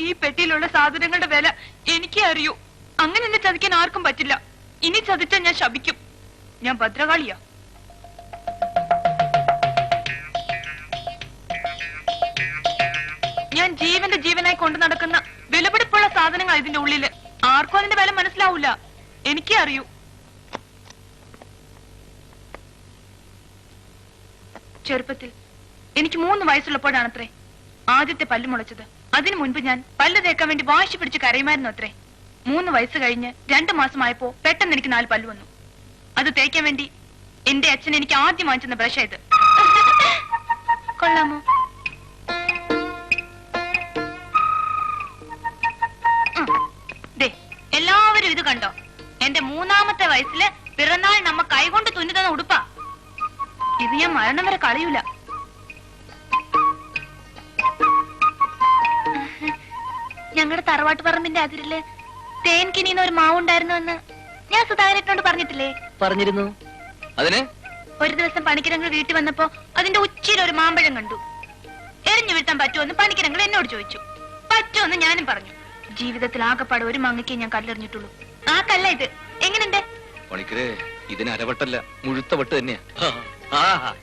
ഈ പെട്ടിയിലുള്ള സാധനങ്ങളുടെ വില എനിക്കേ അറിയൂ. അങ്ങനെ എന്നെ ചതിക്കാൻ ആർക്കും പറ്റില്ല. ഇനി ചതിച്ചാൽ ഞാൻ ശപിക്കും. ഞാൻ ഭദ്രകാളിയാ. ഞാൻ ജീവന്റെ ജീവനായി കൊണ്ടു നടക്കുന്ന വിലപിടിപ്പുള്ള സാധനങ്ങൾ ഇതിന്റെ ഉള്ളിൽ. ആർക്കും അതിന്റെ വില മനസ്സിലാവൂല. എനിക്കേ അറിയൂ. ചെറുപ്പത്തിൽ എനിക്ക് മൂന്ന് വയസ്സുള്ളപ്പോഴാണത്രേ ആദ്യത്തെ പല്ലു മുളച്ചത്. അതിനു മുൻപ് ഞാൻ പല്ല് തേക്കാൻ വേണ്ടി വാശി പിടിച്ച് കരയുമായിരുന്നു അത്രേ. മൂന്ന് വയസ്സ് കഴിഞ്ഞ് രണ്ടു മാസമായപ്പോ പെട്ടെന്ന് എനിക്ക് നാല് പല്ല് വന്നു. അത് തേക്കാൻ വേണ്ടി എന്റെ അച്ഛൻ എനിക്ക് ആദ്യം വാങ്ങിച്ചെന്ന ബ്രഷ് ഇത്. കൊള്ളാമോ? എല്ലാവരും ഇത് കണ്ടോ? എന്റെ മൂന്നാമത്തെ വയസ്സിൽ പിറന്നാൾ നമ്മ കൈകൊണ്ട് തുന്നിതന്ന ഉടുപ്പാ. ഇത് ഞാൻ മരണം വരെ കളയൂല. ഞങ്ങളുടെ തറവാട്ട് പറമ്പിന്റെ അതിരിൽ തേൻ ഒരു മാവുണ്ടായിരുന്നു എന്ന് ഞാൻ സുധാകരനോട് പറഞ്ഞിട്ടില്ലേ? പറഞ്ഞിരുന്നു. അതിന്? ഒരു ദിവസം പണിക്കിരങ്ങൾ വീട്ടിൽ വന്നപ്പോ അതിന്റെ ഉച്ചയിൽ ഒരു മാമ്പഴം കണ്ടു. എറിഞ്ഞു വീഴ്ത്താൻ പറ്റുമെന്ന് പണിക്കിരങ്ങൾ എന്നോട് ചോദിച്ചു. പറ്റുമെന്ന് ഞാനും പറഞ്ഞു. ജീവിതത്തിൽ ആകെപ്പാട് ഒരു മാങ്ങയ്ക്കേ ഞാൻ കല്ലെറിഞ്ഞിട്ടുള്ളൂ. ആ കല്ല ഇത്. എങ്ങനെയുണ്ട്? പണിക്കരെ ഇതിന് അരവട്ടല്ല മുഴുത്ത വട്ട് തന്നെയാ. ആഹാ.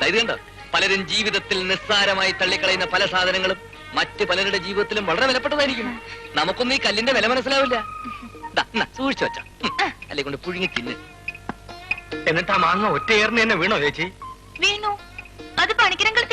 ദാ ഇത് കണ്ടോ? പലരും ജീവിതത്തിൽ നിസ്സാരമായി തള്ളിക്കളയുന്ന പല സാധനങ്ങളും മറ്റ് പലരുടെ ജീവിതത്തിലും വളരെ വിലപ്പെട്ടതായിരിക്കും. നമുക്കൊന്നും ഈ കല്ലിന്റെ വില മനസ്സിലാവില്ല. സൂക്ഷിച്ചു വെച്ച. അല്ലെ കൊണ്ട് പുഴുങ്ങി തിന്ന്. എന്നിട്ട് ആ മാങ്ങ ഒറ്റയേറിന് തന്നെ വീണോ ചേച്ചി? വീണു. അത് പണിക്കിരങ്ങൾ